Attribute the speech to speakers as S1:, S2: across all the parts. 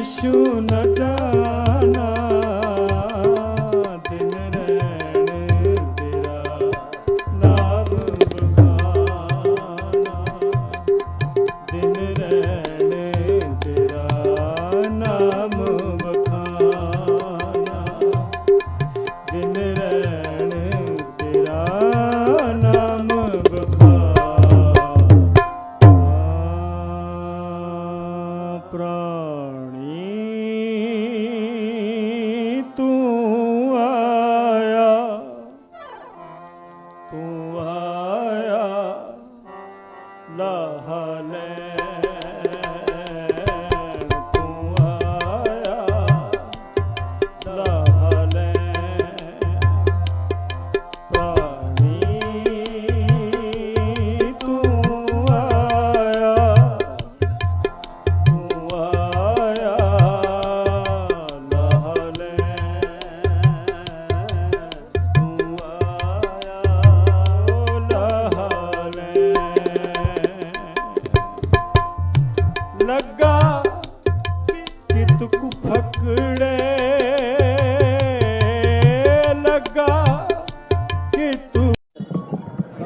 S1: Issue নটা ਲਾਹ ਲੈ।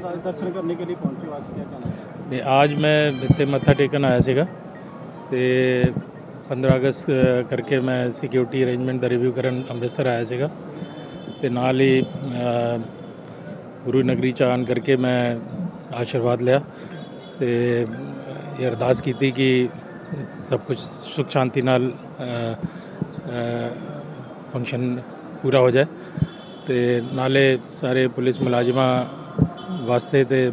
S1: ਅੱਜ ਦਰਸ਼ਨ आज
S2: मैं ਇੱਥੇ ਮੱਥਾ ਟੇਕਣ ਆਇਆ ਸੀਗਾ ਤੇ 15 ਅਗਸਤ ਅ, ਕਰਕੇ ਮੈਂ ਸਿਕਿਉਰਿਟੀ ਅਰੇਂਜਮੈਂਟ ਦਾ ਰਿਵਿਊ ਕਰਨ ਅੰਮ੍ਰਿਤਸਰ ਆਇਆ ਸੀਗਾ ਤੇ ਨਾਲ ਹੀ ਅ, ਗੁਰੂ ਨਗਰੀ ਚਾਨ ਕਰਕੇ ਮੈਂ ਆਸ਼ੀਰਵਾਦ ਲਿਆ ਤੇ ਇਹ ਅਰਦਾਸ ਕੀਤੀ ਕਿ ਸਭ ਕੁਝ ਸੁਖ ਸ਼ਾਂਤੀ ਨਾਲ ਫੰਕਸ਼ਨ ਪੂਰਾ ਹੋ ਜਾਏ ਤੇ ਨਾਲੇ ਸਾਰੇ ਪੁਲਿਸ ਮੁਲਾਜ਼ਮਾਂ ਵਾਸਤੇ ਤੇ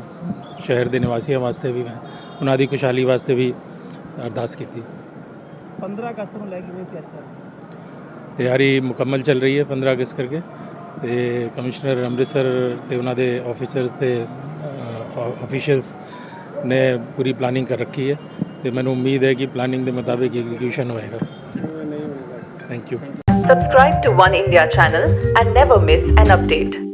S2: ਸ਼ਹਿਰ ਦੇ ਨਿਵਾਸੀਆਂ ਵਾਸਤੇ ਵੀ ਮੈਂ ਉਹਨਾਂ ਦੀ ਖੁਸ਼ਹਾਲੀ ਵਾਸਤੇ ਵੀ ਅਰਦਾਸ ਕੀਤੀ।
S1: 15 ਅਗਸਤ ਨੂੰ ਲੈ ਕੇ ਕਿਵੇਂ ਤਿਆਰੀ
S2: ਤਿਆਰੀ ਮੁਕੰਮਲ ਚੱਲ ਰਹੀ ਹੈ 15 ਅਗਸਤ ਕਰਕੇ ਤੇ ਕਮਿਸ਼ਨਰ ਅੰਮ੍ਰਿਤਸਰ ਤੇ ਉਹਨਾਂ ਦੇ ਆਫੀਸਰਸ ਤੇ ਅਫੀਸ਼ੀਅਲਸ ਨੇ ਪੂਰੀ ਪਲਾਨਿੰਗ ਕਰ ਰੱਖੀ ਹੈ। ਤੇ ਮੈਨੂੰ ਉਮੀਦ ਹੈ ਕਿ ਪਲਾਨਿੰਗ ਦੇ ਮੁਤਾਬਿਕ ਐਗਜ਼ੀਕਿਊਸ਼ਨ ਹੋਏਗਾ
S1: ਨਹੀਂ ਹੋਏਗਾ
S2: thank you
S3: Subscribe to One India channel and never miss an update.